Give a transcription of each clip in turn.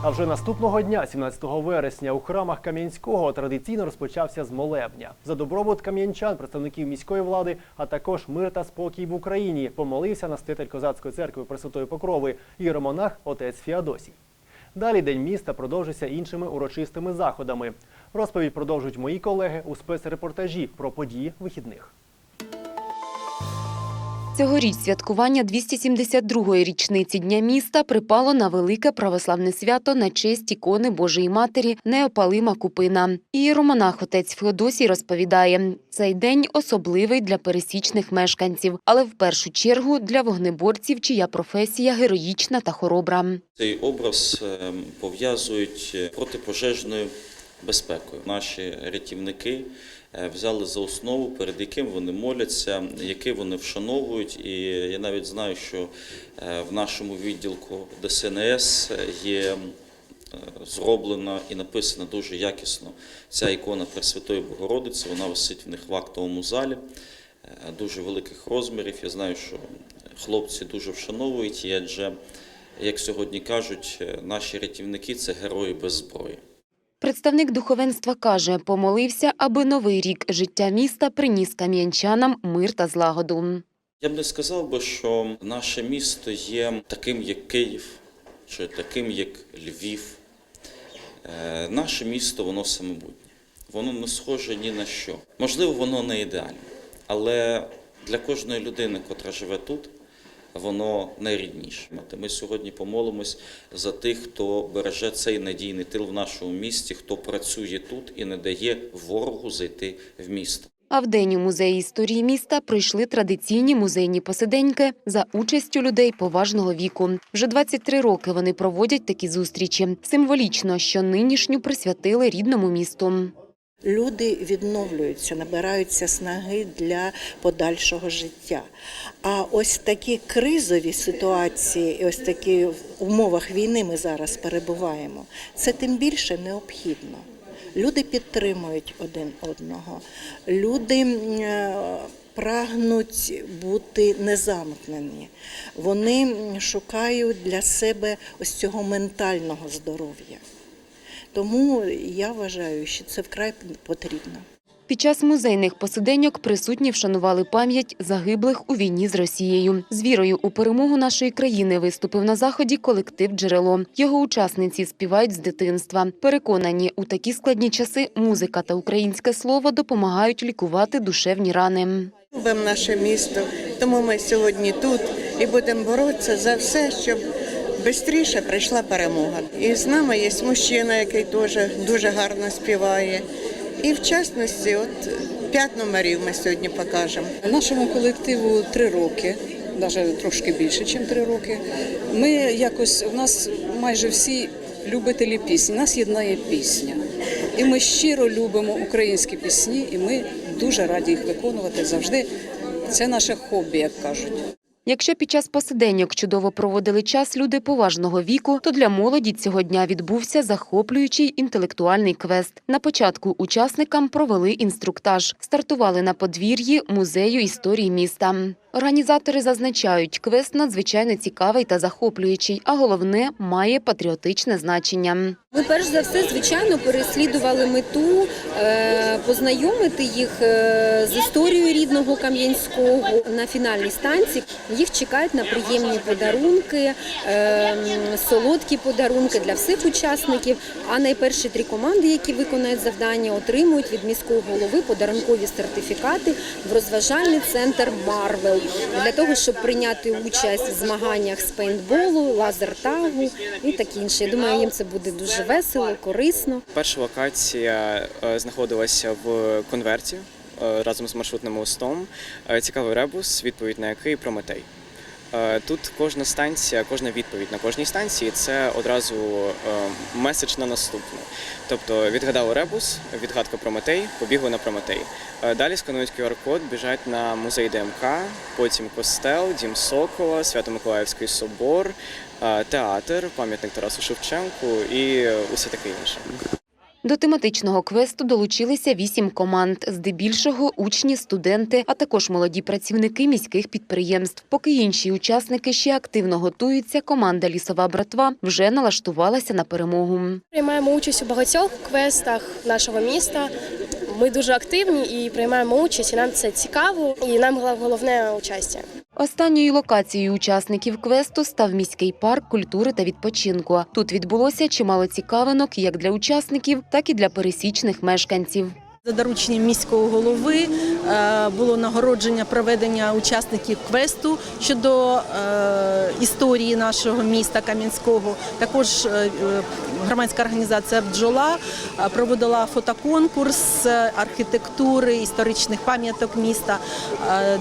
А вже наступного дня, 17 вересня, у храмах Кам'янського традиційно розпочався з молебня. За добробут кам'янчан, представників міської влади, а також мир та спокій в Україні помолився настоятель козацької церкви Пресвятої Покрови іеромонах отець Фіадосій. Далі день міста продовжиться іншими урочистими заходами. Розповідь продовжують мої колеги у спецрепортажі про події вихідних. Цьогоріч святкування 272-ї річниці Дня міста припало на велике православне свято на честь ікони Божої Матері Неопалима Купина. Ієромонах отець Феодосій розповідає, цей день особливий для пересічних мешканців, але в першу чергу для вогнеборців, чия професія героїчна та хоробра. Цей образ е, пов'язують е, протипожежною безпекою. Наші рятівники е, взяли за основу, перед яким вони моляться, який вони вшановують. І я навіть знаю, що е, в нашому відділку ДСНС є е, зроблена і написана дуже якісно ця ікона Пресвятої Богородиці. Вона висить в них в актовому залі дуже великих розмірів. Я знаю, що хлопці дуже вшановують її, адже, як сьогодні кажуть, наші рятівники це герої без зброї. Представник духовенства каже, помолився, аби новий рік життя міста приніс кам'янчанам мир та злагоду. Я б не сказав би, що наше місто є таким, як Київ, чи таким, як Львів. Е, Наше місто, воно самобутнє. Воно не схоже ні на що. Можливо, воно не ідеальне, але для кожної людини, котра живе тут, воно найрідніше. Ми сьогодні помолимось за тих, хто береже цей надійний тил в нашому місті, хто працює тут і не дає ворогу зайти в місто. А в день у музеї історії міста прийшли традиційні музейні посиденьки за участю людей поважного віку. Вже 23 роки вони проводять такі зустрічі. Символічно, що нинішню присвятили рідному місту. Люди відновлюються, набираються снаги для подальшого життя. А ось такі кризові ситуації, ось такі в умовах війни ми зараз перебуваємо. Це тим більше необхідно. Люди підтримують один одного, люди е, прагнуть бути незамкнені. Вони шукають для себе ось цього ментального здоров'я. Тому я вважаю, що це вкрай потрібно. Під час музейних посиденьок присутні вшанували пам'ять загиблих у війні з Росією. З вірою у перемогу нашої країни виступив на заході колектив «Джерело». Його учасниці співають з дитинства. Переконані, у такі складні часи музика та українське слово допомагають лікувати душевні рани. Любимо наше місто, тому ми сьогодні тут і будемо боротися за все, щоб швидше прийшла перемога. І з нами є мужчина, який теж дуже гарно співає. І в частності, от п'ять номерів ми сьогодні покажемо. Нашому колективу три роки, навіть трошки більше, ніж три роки. Ми якось у нас майже всі любителі пісні. Нас єднає пісня. І ми щиро любимо українські пісні, і ми дуже раді їх виконувати завжди. Це наше хобі, як кажуть. Якщо під час посиденьок чудово проводили час люди поважного віку, то для молоді цього дня відбувся захоплюючий інтелектуальний квест. На початку учасникам провели інструктаж. Стартували на подвір'ї музею історії міста. Організатори зазначають, квест надзвичайно цікавий та захоплюючий, а головне має патріотичне значення. Ми перш за все, звичайно, переслідували мету е, познайомити їх е, з історією рідного Кам'янського на фінальній станції. Їх чекають на приємні подарунки, е, солодкі подарунки для всіх учасників. А найперші три команди, які виконають завдання, отримують від міського голови подарункові сертифікати в розважальний центр Марвел для того, щоб прийняти участь в змаганнях з пейнтболу, лазертагу і таке інше. Я думаю, їм це буде дуже весело, корисно. Перша локація е, знаходилася в конверті е, разом з маршрутним мостом. Е, Цікавий ребус, відповідь на який Прометей. Е, Тут кожна станція, кожна відповідь на кожній станції це одразу е, меседж на наступну. Тобто відгадали ребус, відгадка Прометей, побігли на Прометей. Е, Далі сканують QR-код, біжать на музей ДМК, потім костел, Дім Сокола, Свято-Миколаївський собор, театр, пам'ятник Тарасу Шевченку і усе таке інше. До тематичного квесту долучилися вісім команд, здебільшого учні, студенти, а також молоді працівники міських підприємств. Поки інші учасники ще активно готуються, команда Лісова братва вже налаштувалася на перемогу. Приймаємо участь у багатьох квестах нашого міста. Ми дуже активні і приймаємо участь, і нам це цікаво, і нам головне участь. Останньою локацією учасників квесту став міський парк культури та відпочинку. Тут відбулося чимало цікавинок як для учасників, так і для пересічних мешканців. За дорученням міського голови е, було нагородження проведення учасників квесту щодо е, історії нашого міста Кам'янського. Також е, громадська організація Бджола проводила фотоконкурс архітектури, історичних пам'яток міста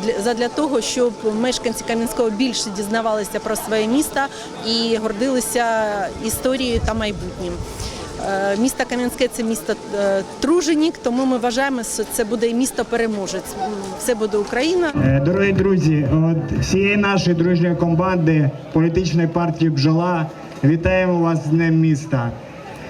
для- задля того, щоб мешканці Кам'янського більше дізнавалися про своє місто і гордилися історією та майбутнім. Е, Місто Кам'янське це місто е, труженік, тому ми вважаємо, що це буде і місто переможець. Все буде Україна. Е, Дорогі друзі, от всієї нашої дружньої команди політичної партії Бджола вітаємо вас з Днем міста.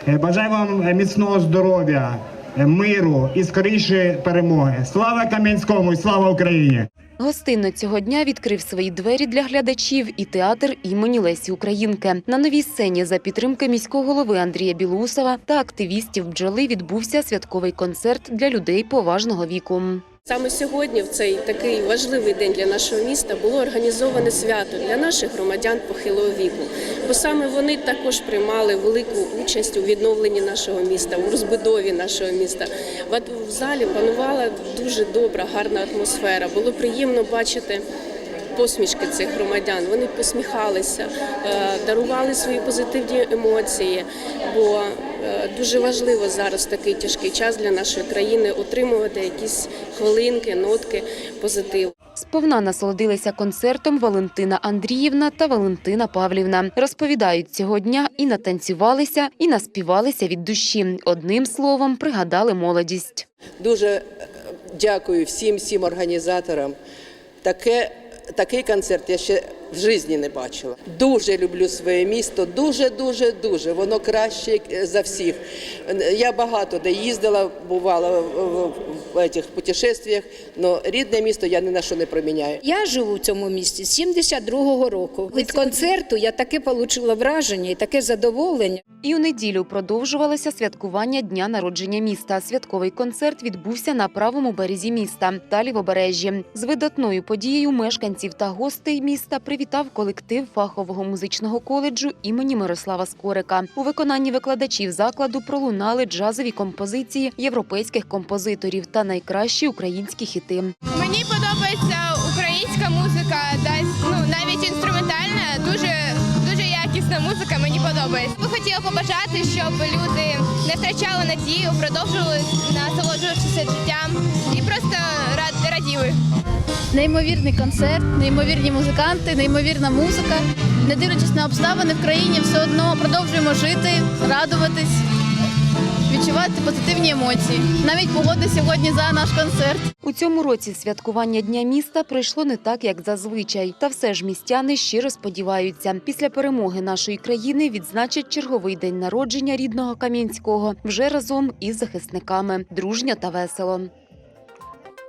Бажаю вам міцного здоров'я, миру і скорішої перемоги. Слава Кам'янському і слава Україні! Гостинно цього дня відкрив свої двері для глядачів і театр імені Лесі Українки. На новій сцені за підтримки міського голови Андрія Білоусова та активістів бджоли відбувся святковий концерт для людей поважного віку. Саме сьогодні, в цей такий важливий день для нашого міста, було організоване свято для наших громадян похилого віку, бо саме вони також приймали велику участь у відновленні нашого міста, у розбудові нашого міста. В залі панувала дуже добра, гарна атмосфера. Було приємно бачити. Посмішки цих громадян вони посміхалися, е, дарували свої позитивні емоції. Бо е, дуже важливо зараз такий тяжкий час для нашої країни отримувати якісь хвилинки, нотки позитиву. Сповна насолодилися концертом Валентина Андріївна та Валентина Павлівна. Розповідають, цього дня і натанцювалися, і наспівалися від душі. Одним словом, пригадали молодість. Дуже е, дякую всім всім організаторам. Таке, такий концерт. Я ще в житті не бачила. Дуже люблю своє місто, дуже, дуже, дуже. Воно краще е, за всіх. Я багато де їздила, бувала в, цих путешествиях, але рідне місто я ні на що не проміняю. Я живу в цьому місті з 72-го року. Від концерту я таке отримала враження і таке задоволення. І у неділю продовжувалося святкування дня народження міста. Святковий концерт відбувся на правому березі міста та лівобережжі. З видатною подією мешканців та гостей міста привітав колектив фахового музичного коледжу імені Мирослава Скорика. У виконанні викладачів закладу пролунали джазові композиції європейських композиторів та найкращі українські хіти. Мені подобається українська музика, ну навіть інструментальна, дуже дуже якісна музика. Мені подобається. Би хотіла побажати, щоб люди не втрачали надію, продовжували насолоджуватися життям Неймовірний концерт, неймовірні музиканти, неймовірна музика. Не дивлячись на обставини в країні, все одно продовжуємо жити, радуватись, відчувати позитивні емоції. Навіть погода сьогодні за наш концерт. У цьому році святкування Дня міста пройшло не так, як зазвичай. Та все ж містяни щиро сподіваються, після перемоги нашої країни відзначать черговий день народження рідного Кам'янського вже разом із захисниками. Дружньо та весело.